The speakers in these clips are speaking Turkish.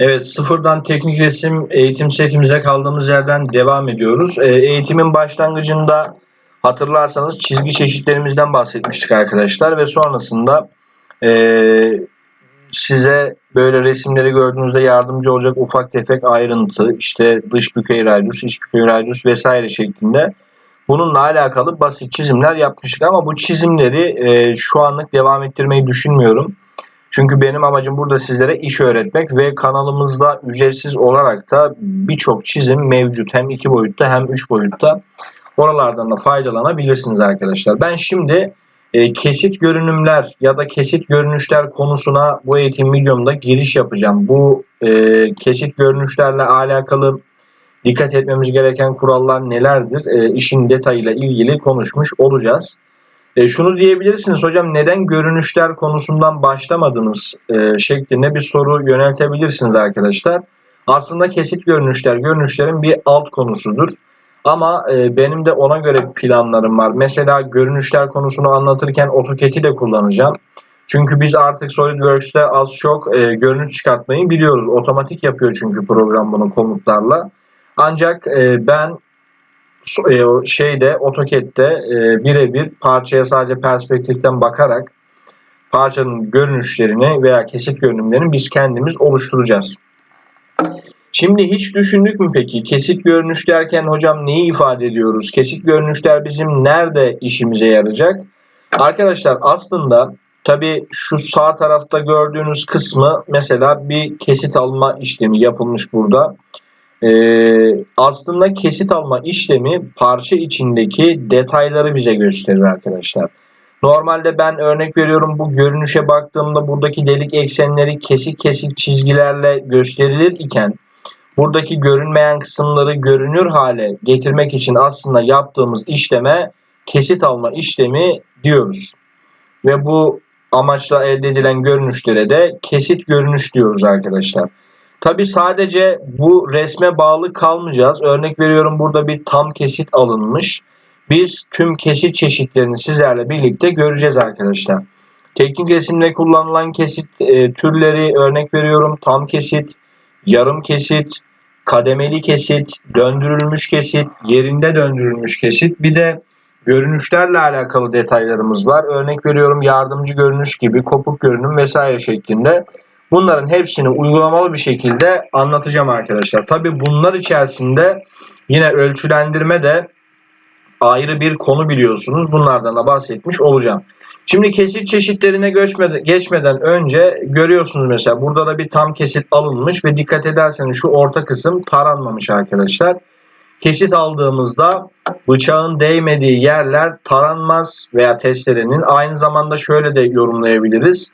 Evet, sıfırdan teknik resim eğitim setimize kaldığımız yerden devam ediyoruz. Ee, eğitimin başlangıcında hatırlarsanız çizgi çeşitlerimizden bahsetmiştik arkadaşlar ve sonrasında ee, size böyle resimleri gördüğünüzde yardımcı olacak ufak tefek ayrıntı, işte dış bükey radyus, iç bükey radyus vesaire şeklinde bununla alakalı basit çizimler yapmıştık ama bu çizimleri ee, şu anlık devam ettirmeyi düşünmüyorum. Çünkü benim amacım burada sizlere iş öğretmek ve kanalımızda ücretsiz olarak da birçok çizim mevcut. Hem iki boyutta hem üç boyutta. Oralardan da faydalanabilirsiniz arkadaşlar. Ben şimdi e, kesit görünümler ya da kesit görünüşler konusuna bu eğitim videomda giriş yapacağım. Bu e, kesit görünüşlerle alakalı dikkat etmemiz gereken kurallar nelerdir? E, işin detayıyla ilgili konuşmuş olacağız. E, şunu diyebilirsiniz hocam neden görünüşler konusundan başlamadınız e, şeklinde bir soru yöneltebilirsiniz arkadaşlar. Aslında kesit görünüşler görünüşlerin bir alt konusudur. Ama e, benim de ona göre planlarım var. Mesela görünüşler konusunu anlatırken AutoCAD'i de kullanacağım. Çünkü biz artık SolidWorks'te az çok e, görünüş çıkartmayı biliyoruz. Otomatik yapıyor çünkü program bunu komutlarla. Ancak e, ben şeyde AutoCAD'de e, birebir parçaya sadece perspektiften bakarak parçanın görünüşlerini veya kesik görünümlerini biz kendimiz oluşturacağız. Şimdi hiç düşündük mü peki kesik görünüş derken hocam neyi ifade ediyoruz? Kesik görünüşler bizim nerede işimize yarayacak? Arkadaşlar aslında tabi şu sağ tarafta gördüğünüz kısmı mesela bir kesit alma işlemi yapılmış burada. Ee, aslında kesit alma işlemi parça içindeki detayları bize gösterir arkadaşlar. Normalde ben örnek veriyorum bu görünüşe baktığımda buradaki delik eksenleri kesik kesik çizgilerle gösterilir iken buradaki görünmeyen kısımları görünür hale getirmek için aslında yaptığımız işleme kesit alma işlemi diyoruz. Ve bu amaçla elde edilen görünüşlere de kesit görünüş diyoruz arkadaşlar. Tabi sadece bu resme bağlı kalmayacağız. Örnek veriyorum burada bir tam kesit alınmış. Biz tüm kesit çeşitlerini sizlerle birlikte göreceğiz arkadaşlar. Teknik resimde kullanılan kesit e, türleri örnek veriyorum. Tam kesit, yarım kesit, kademeli kesit, döndürülmüş kesit, yerinde döndürülmüş kesit. Bir de görünüşlerle alakalı detaylarımız var. Örnek veriyorum yardımcı görünüş gibi kopuk görünüm vesaire şeklinde. Bunların hepsini uygulamalı bir şekilde anlatacağım arkadaşlar. Tabi bunlar içerisinde yine ölçülendirme de ayrı bir konu biliyorsunuz. Bunlardan da bahsetmiş olacağım. Şimdi kesit çeşitlerine geçmeden, önce görüyorsunuz mesela burada da bir tam kesit alınmış ve dikkat ederseniz şu orta kısım taranmamış arkadaşlar. Kesit aldığımızda bıçağın değmediği yerler taranmaz veya testerenin. Aynı zamanda şöyle de yorumlayabiliriz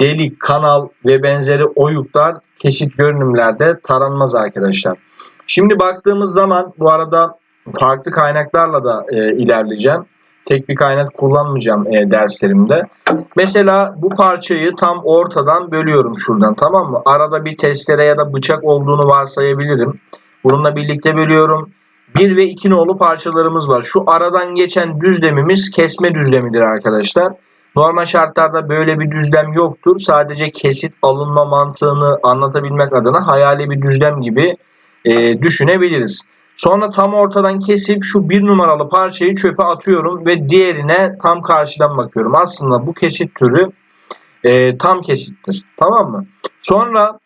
delik, kanal ve benzeri oyuklar kesit görünümlerde taranmaz arkadaşlar. Şimdi baktığımız zaman bu arada farklı kaynaklarla da e, ilerleyeceğim. Tek bir kaynak kullanmayacağım e, derslerimde. Mesela bu parçayı tam ortadan bölüyorum şuradan tamam mı? Arada bir testere ya da bıçak olduğunu varsayabilirim. Bununla birlikte bölüyorum. 1 ve 2 nolu parçalarımız var. Şu aradan geçen düzlemimiz kesme düzlemidir arkadaşlar. Normal şartlarda böyle bir düzlem yoktur. Sadece kesit alınma mantığını anlatabilmek adına hayali bir düzlem gibi e, düşünebiliriz. Sonra tam ortadan kesip şu bir numaralı parçayı çöpe atıyorum ve diğerine tam karşıdan bakıyorum. Aslında bu kesit türü e, tam kesittir. Tamam mı? Sonra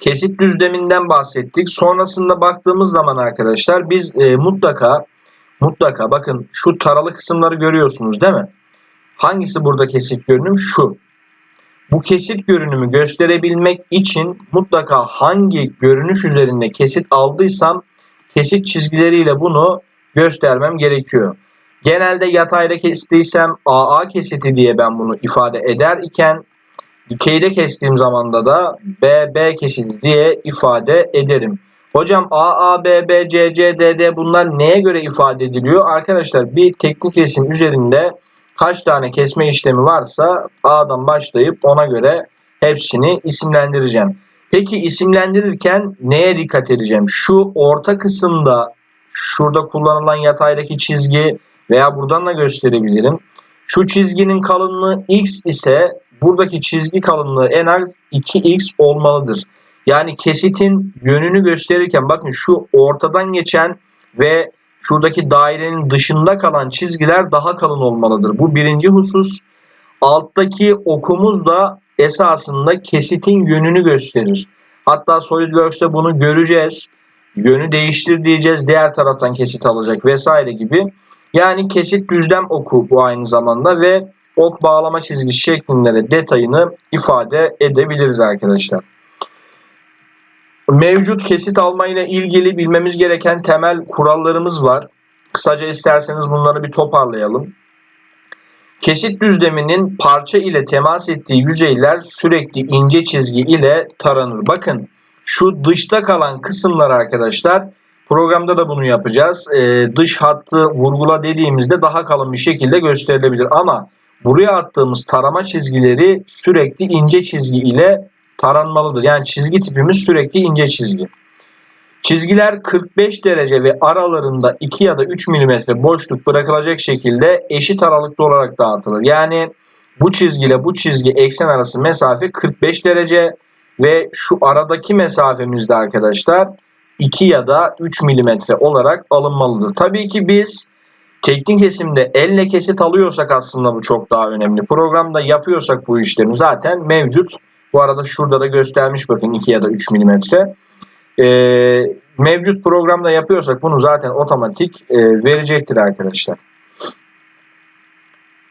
kesit düzleminden bahsettik. Sonrasında baktığımız zaman arkadaşlar biz e, mutlaka mutlaka bakın şu taralı kısımları görüyorsunuz değil mi? Hangisi burada kesit görünüm? Şu. Bu kesit görünümü gösterebilmek için mutlaka hangi görünüş üzerinde kesit aldıysam kesit çizgileriyle bunu göstermem gerekiyor. Genelde yatayda kestiysem AA kesiti diye ben bunu ifade eder iken dikeyde kestiğim zamanda da BB kesiti diye ifade ederim. Hocam AA, BB, CC, DD bunlar neye göre ifade ediliyor? Arkadaşlar bir teknik resim üzerinde kaç tane kesme işlemi varsa A'dan başlayıp ona göre hepsini isimlendireceğim. Peki isimlendirirken neye dikkat edeceğim? Şu orta kısımda şurada kullanılan yataydaki çizgi veya buradan da gösterebilirim. Şu çizginin kalınlığı x ise buradaki çizgi kalınlığı en az 2x olmalıdır. Yani kesitin yönünü gösterirken bakın şu ortadan geçen ve şuradaki dairenin dışında kalan çizgiler daha kalın olmalıdır. Bu birinci husus. Alttaki okumuz da esasında kesitin yönünü gösterir. Hatta SolidWorks'te bunu göreceğiz. Yönü değiştir diyeceğiz. Diğer taraftan kesit alacak vesaire gibi. Yani kesit düzlem oku bu aynı zamanda ve ok bağlama çizgisi şeklinde de detayını ifade edebiliriz arkadaşlar. Mevcut kesit almayla ilgili bilmemiz gereken temel kurallarımız var. Kısaca isterseniz bunları bir toparlayalım. Kesit düzleminin parça ile temas ettiği yüzeyler sürekli ince çizgi ile taranır. Bakın şu dışta kalan kısımlar arkadaşlar programda da bunu yapacağız. Ee, dış hattı vurgula dediğimizde daha kalın bir şekilde gösterilebilir. Ama buraya attığımız tarama çizgileri sürekli ince çizgi ile taranmalıdır. Yani çizgi tipimiz sürekli ince çizgi. Çizgiler 45 derece ve aralarında 2 ya da 3 mm boşluk bırakılacak şekilde eşit aralıklı olarak dağıtılır. Yani bu çizgiyle bu çizgi eksen arası mesafe 45 derece ve şu aradaki mesafemizde arkadaşlar 2 ya da 3 mm olarak alınmalıdır. Tabii ki biz teknik kesimde elle kesit alıyorsak aslında bu çok daha önemli. Programda yapıyorsak bu işlemi zaten mevcut. Bu arada şurada da göstermiş bakın 2 ya da 3 mm. Ee, mevcut programda yapıyorsak bunu zaten otomatik e, verecektir arkadaşlar.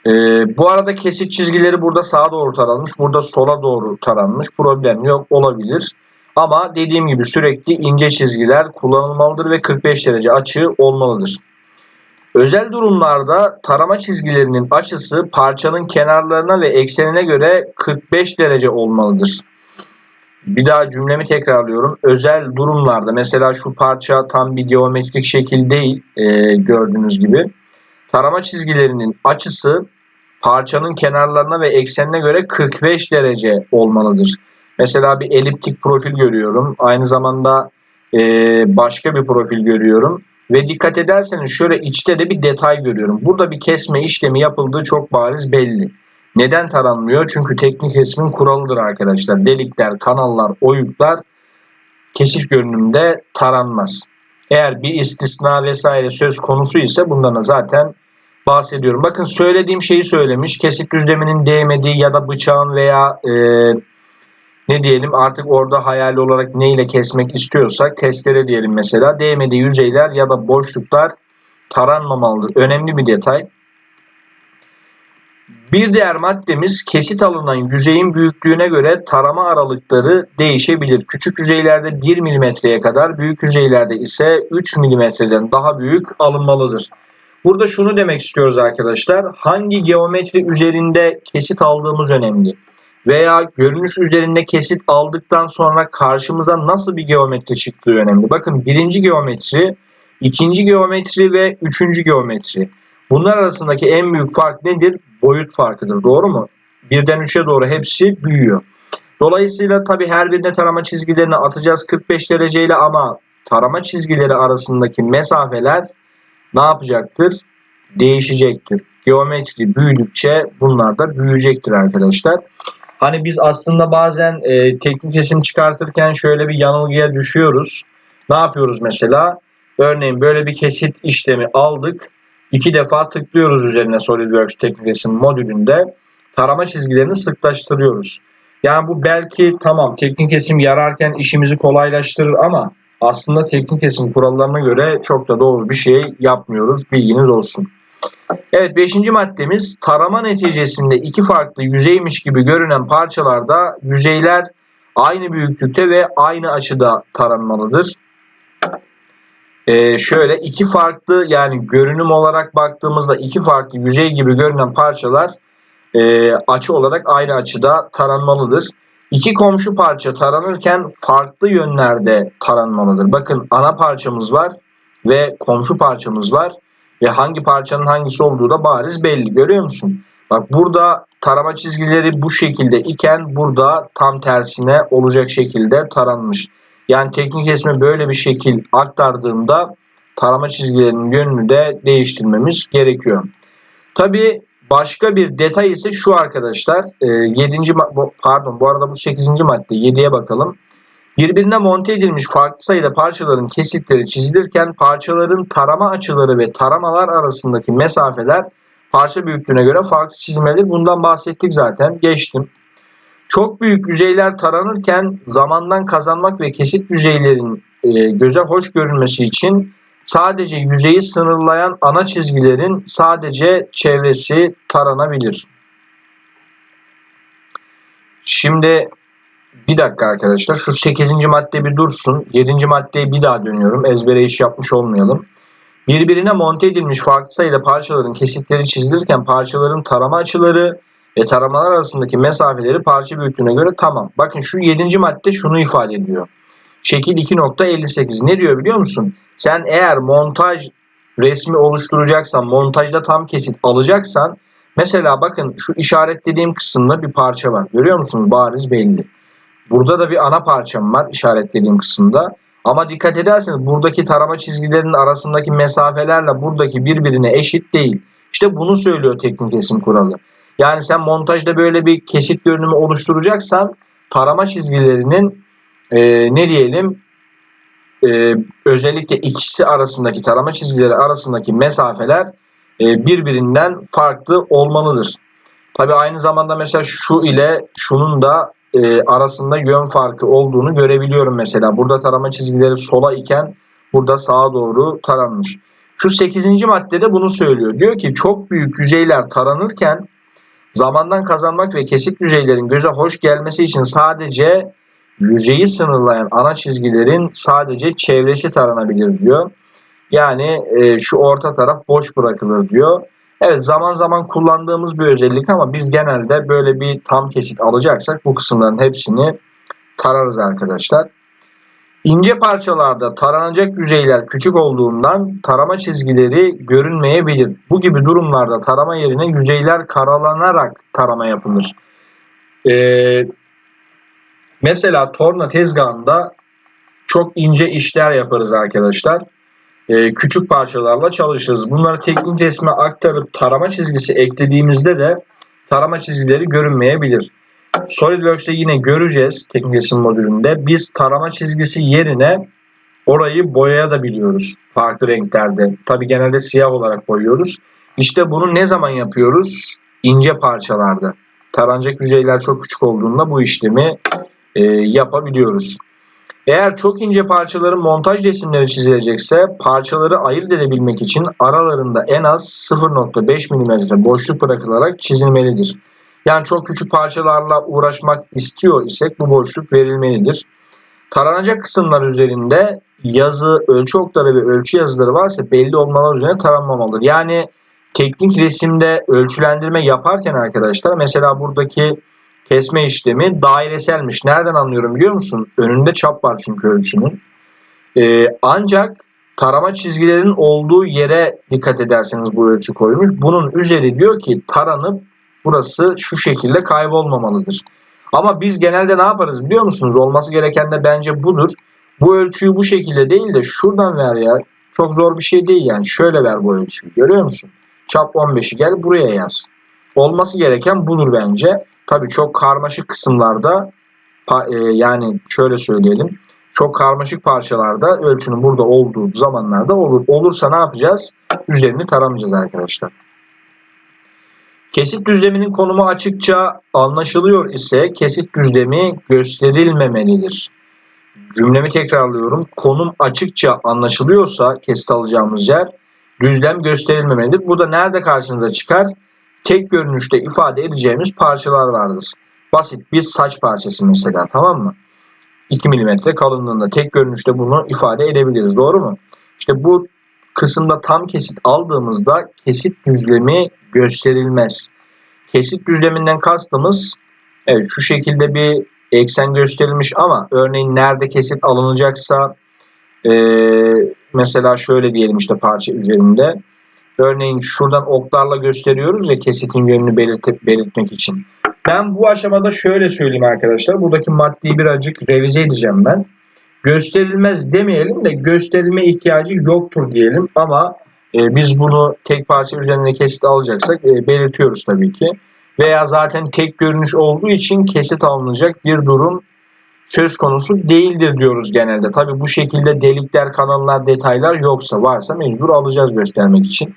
Ee, bu arada kesit çizgileri burada sağa doğru taranmış. Burada sola doğru taranmış. Problem yok olabilir. Ama dediğim gibi sürekli ince çizgiler kullanılmalıdır ve 45 derece açı olmalıdır. Özel durumlarda tarama çizgilerinin açısı parçanın kenarlarına ve eksenine göre 45 derece olmalıdır. Bir daha cümlemi tekrarlıyorum. Özel durumlarda mesela şu parça tam bir geometrik şekil değil e, gördüğünüz gibi. Tarama çizgilerinin açısı parçanın kenarlarına ve eksenine göre 45 derece olmalıdır. Mesela bir eliptik profil görüyorum. Aynı zamanda e, başka bir profil görüyorum. Ve dikkat ederseniz şöyle içte de bir detay görüyorum. Burada bir kesme işlemi yapıldığı çok bariz belli. Neden taranmıyor? Çünkü teknik resmin kuralıdır arkadaşlar. Delikler, kanallar, oyuklar kesif görünümde taranmaz. Eğer bir istisna vesaire söz konusu ise bundan zaten bahsediyorum. Bakın söylediğim şeyi söylemiş. Kesik düzleminin değmediği ya da bıçağın veya e, ne diyelim artık orada hayali olarak ne ile kesmek istiyorsak testere diyelim mesela. Değmediği yüzeyler ya da boşluklar taranmamalıdır. Önemli bir detay. Bir diğer maddemiz kesit alınan yüzeyin büyüklüğüne göre tarama aralıkları değişebilir. Küçük yüzeylerde 1 mm'ye kadar, büyük yüzeylerde ise 3 mm'den daha büyük alınmalıdır. Burada şunu demek istiyoruz arkadaşlar. Hangi geometri üzerinde kesit aldığımız önemli. Veya görünüş üzerinde kesit aldıktan sonra karşımıza nasıl bir geometri çıktığı önemli. Bakın birinci geometri, ikinci geometri ve üçüncü geometri. Bunlar arasındaki en büyük fark nedir? Boyut farkıdır. Doğru mu? Birden 3'e doğru hepsi büyüyor. Dolayısıyla tabi her birine tarama çizgilerini atacağız 45 dereceyle ama tarama çizgileri arasındaki mesafeler ne yapacaktır? Değişecektir. Geometri büyüdükçe bunlar da büyüyecektir arkadaşlar. Hani biz aslında bazen e, teknik resim çıkartırken şöyle bir yanılgıya düşüyoruz. Ne yapıyoruz mesela? Örneğin böyle bir kesit işlemi aldık. İki defa tıklıyoruz üzerine SolidWorks teknik resim modülünde. Tarama çizgilerini sıklaştırıyoruz. Yani bu belki tamam teknik resim yararken işimizi kolaylaştırır ama aslında teknik resim kurallarına göre çok da doğru bir şey yapmıyoruz. Bilginiz olsun. Evet beşinci maddemiz tarama neticesinde iki farklı yüzeymiş gibi görünen parçalarda yüzeyler aynı büyüklükte ve aynı açıda taranmalıdır. Ee, şöyle iki farklı yani görünüm olarak baktığımızda iki farklı yüzey gibi görünen parçalar e, açı olarak aynı açıda taranmalıdır. İki komşu parça taranırken farklı yönlerde taranmalıdır. Bakın ana parçamız var ve komşu parçamız var ve hangi parçanın hangisi olduğu da bariz belli. Görüyor musun? Bak burada tarama çizgileri bu şekilde iken burada tam tersine olacak şekilde taranmış. Yani teknik resme böyle bir şekil aktardığımda tarama çizgilerinin yönünü de değiştirmemiz gerekiyor. Tabi başka bir detay ise şu arkadaşlar. 7. E, pardon bu arada bu 8. madde 7'ye bakalım. Birbirine monte edilmiş farklı sayıda parçaların kesitleri çizilirken parçaların tarama açıları ve taramalar arasındaki mesafeler parça büyüklüğüne göre farklı çizilmelidir. Bundan bahsettik zaten. Geçtim. Çok büyük yüzeyler taranırken zamandan kazanmak ve kesit yüzeylerin e, göze hoş görünmesi için sadece yüzeyi sınırlayan ana çizgilerin sadece çevresi taranabilir. Şimdi bir dakika arkadaşlar şu 8. madde bir dursun. 7. maddeye bir daha dönüyorum. Ezbere iş yapmış olmayalım. Birbirine monte edilmiş farklı sayıda parçaların kesitleri çizilirken parçaların tarama açıları ve taramalar arasındaki mesafeleri parça büyüklüğüne göre tamam. Bakın şu 7. madde şunu ifade ediyor. Şekil 2.58 ne diyor biliyor musun? Sen eğer montaj resmi oluşturacaksan, montajda tam kesit alacaksan mesela bakın şu işaretlediğim kısımda bir parça var. Görüyor musunuz? Bariz belli. Burada da bir ana parçam var işaretlediğim kısımda. Ama dikkat ederseniz buradaki tarama çizgilerinin arasındaki mesafelerle buradaki birbirine eşit değil. İşte bunu söylüyor teknik resim kuralı. Yani sen montajda böyle bir kesit görünümü oluşturacaksan tarama çizgilerinin e, ne diyelim e, özellikle ikisi arasındaki tarama çizgileri arasındaki mesafeler e, birbirinden farklı olmalıdır. Tabi aynı zamanda mesela şu ile şunun da e, arasında yön farkı olduğunu görebiliyorum mesela. Burada tarama çizgileri sola iken burada sağa doğru taranmış. Şu 8. maddede bunu söylüyor. Diyor ki çok büyük yüzeyler taranırken zamandan kazanmak ve kesit yüzeylerin göze hoş gelmesi için sadece yüzeyi sınırlayan ana çizgilerin sadece çevresi taranabilir diyor. Yani e, şu orta taraf boş bırakılır diyor. Evet zaman zaman kullandığımız bir özellik ama biz genelde böyle bir tam kesit alacaksak bu kısımların hepsini tararız arkadaşlar. İnce parçalarda taranacak yüzeyler küçük olduğundan tarama çizgileri görünmeyebilir. Bu gibi durumlarda tarama yerine yüzeyler karalanarak tarama yapılır. Ee, mesela torna tezgahında çok ince işler yaparız arkadaşlar e, küçük parçalarla çalışırız. Bunları teknik resme aktarıp tarama çizgisi eklediğimizde de tarama çizgileri görünmeyebilir. SolidWorks'te yine göreceğiz teknik resim modülünde. Biz tarama çizgisi yerine orayı boyaya da biliyoruz farklı renklerde. Tabi genelde siyah olarak boyuyoruz. İşte bunu ne zaman yapıyoruz? İnce parçalarda. Taranacak yüzeyler çok küçük olduğunda bu işlemi e, yapabiliyoruz. Eğer çok ince parçaların montaj resimleri çizilecekse parçaları ayırt edebilmek için aralarında en az 0.5 mm boşluk bırakılarak çizilmelidir. Yani çok küçük parçalarla uğraşmak istiyor isek bu boşluk verilmelidir. Taranacak kısımlar üzerinde yazı, ölçü okları ve ölçü yazıları varsa belli olmalar üzerine taranmamalıdır. Yani teknik resimde ölçülendirme yaparken arkadaşlar mesela buradaki kesme işlemi daireselmiş. Nereden anlıyorum biliyor musun? Önünde çap var çünkü ölçünün. Ee, ancak tarama çizgilerinin olduğu yere dikkat ederseniz bu ölçü koymuş. Bunun üzeri diyor ki taranıp burası şu şekilde kaybolmamalıdır. Ama biz genelde ne yaparız biliyor musunuz? Olması gereken de bence budur. Bu ölçüyü bu şekilde değil de şuradan ver ya. Çok zor bir şey değil yani. Şöyle ver bu ölçüyü. Görüyor musun? Çap 15'i gel buraya yaz. Olması gereken budur bence. Tabii çok karmaşık kısımlarda e, yani şöyle söyleyelim. Çok karmaşık parçalarda ölçünün burada olduğu zamanlarda olur. Olursa ne yapacağız? Üzerini taramayacağız arkadaşlar. Kesit düzleminin konumu açıkça anlaşılıyor ise kesit düzlemi gösterilmemelidir. Cümlemi tekrarlıyorum. Konum açıkça anlaşılıyorsa kesit alacağımız yer düzlem gösterilmemelidir. Bu da nerede karşınıza çıkar? Tek görünüşte ifade edeceğimiz parçalar vardır. Basit bir saç parçası mesela tamam mı? 2 mm kalınlığında tek görünüşte bunu ifade edebiliriz. Doğru mu? İşte bu kısımda tam kesit aldığımızda kesit düzlemi gösterilmez. Kesit düzleminden kastımız evet şu şekilde bir eksen gösterilmiş ama örneğin nerede kesit alınacaksa e, mesela şöyle diyelim işte parça üzerinde Örneğin şuradan oklarla gösteriyoruz ya kesitin yönünü belirt belirtmek için. Ben bu aşamada şöyle söyleyeyim arkadaşlar. Buradaki maddeyi birazcık revize edeceğim ben. Gösterilmez demeyelim de gösterilme ihtiyacı yoktur diyelim ama e, biz bunu tek parça üzerinde kesit alacaksak e, belirtiyoruz tabii ki. Veya zaten tek görünüş olduğu için kesit alınacak bir durum söz konusu değildir diyoruz genelde. Tabi bu şekilde delikler, kanallar, detaylar yoksa varsa mecbur alacağız göstermek için.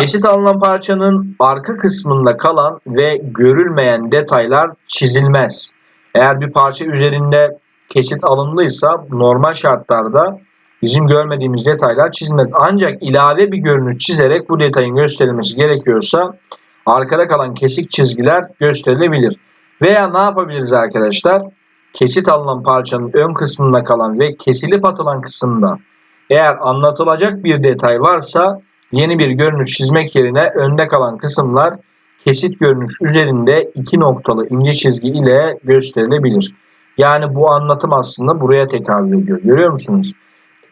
Kesit alınan parçanın arka kısmında kalan ve görülmeyen detaylar çizilmez. Eğer bir parça üzerinde kesit alındıysa normal şartlarda bizim görmediğimiz detaylar çizilmez. Ancak ilave bir görünüş çizerek bu detayın gösterilmesi gerekiyorsa arkada kalan kesik çizgiler gösterilebilir. Veya ne yapabiliriz arkadaşlar? Kesit alınan parçanın ön kısmında kalan ve kesilip atılan kısımda eğer anlatılacak bir detay varsa yeni bir görünüş çizmek yerine önde kalan kısımlar kesit görünüş üzerinde iki noktalı ince çizgi ile gösterilebilir. Yani bu anlatım aslında buraya tekabül ediyor. Görüyor musunuz?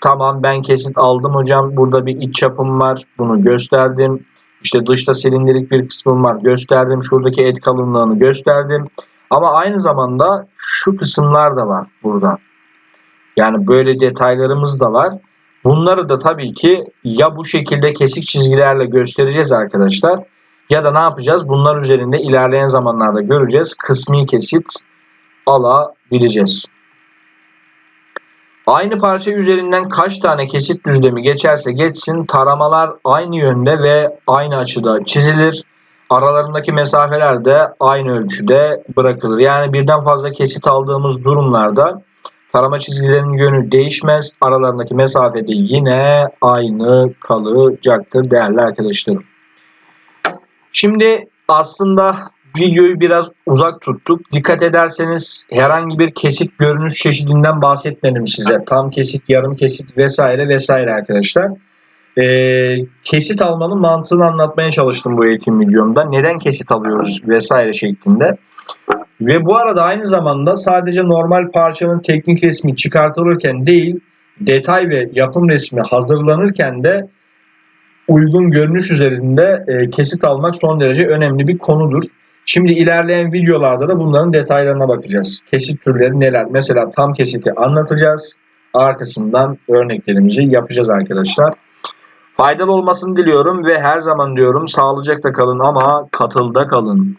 Tamam ben kesit aldım hocam. Burada bir iç çapım var. Bunu gösterdim. İşte dışta silindirik bir kısmım var. Gösterdim. Şuradaki et kalınlığını gösterdim. Ama aynı zamanda şu kısımlar da var burada. Yani böyle detaylarımız da var. Bunları da tabii ki ya bu şekilde kesik çizgilerle göstereceğiz arkadaşlar. Ya da ne yapacağız? Bunlar üzerinde ilerleyen zamanlarda göreceğiz. Kısmi kesit alabileceğiz. Aynı parça üzerinden kaç tane kesit düzlemi geçerse geçsin taramalar aynı yönde ve aynı açıda çizilir. Aralarındaki mesafeler de aynı ölçüde bırakılır. Yani birden fazla kesit aldığımız durumlarda tarama çizgilerinin yönü değişmez. Aralarındaki mesafe de yine aynı kalacaktır değerli arkadaşlarım. Şimdi aslında videoyu biraz uzak tuttuk. Dikkat ederseniz herhangi bir kesit görünüş çeşidinden bahsetmedim size. Tam kesit, yarım kesit vesaire vesaire arkadaşlar. Ee, kesit almanın mantığını anlatmaya çalıştım bu eğitim videomda. Neden kesit alıyoruz vesaire şeklinde. Ve bu arada aynı zamanda sadece normal parçanın teknik resmi çıkartılırken değil, detay ve yapım resmi hazırlanırken de uygun görünüş üzerinde e, kesit almak son derece önemli bir konudur. Şimdi ilerleyen videolarda da bunların detaylarına bakacağız. Kesit türleri neler? Mesela tam kesiti anlatacağız. Arkasından örneklerimizi yapacağız arkadaşlar. Faydalı olmasını diliyorum ve her zaman diyorum sağlıcakla kalın ama katılda kalın.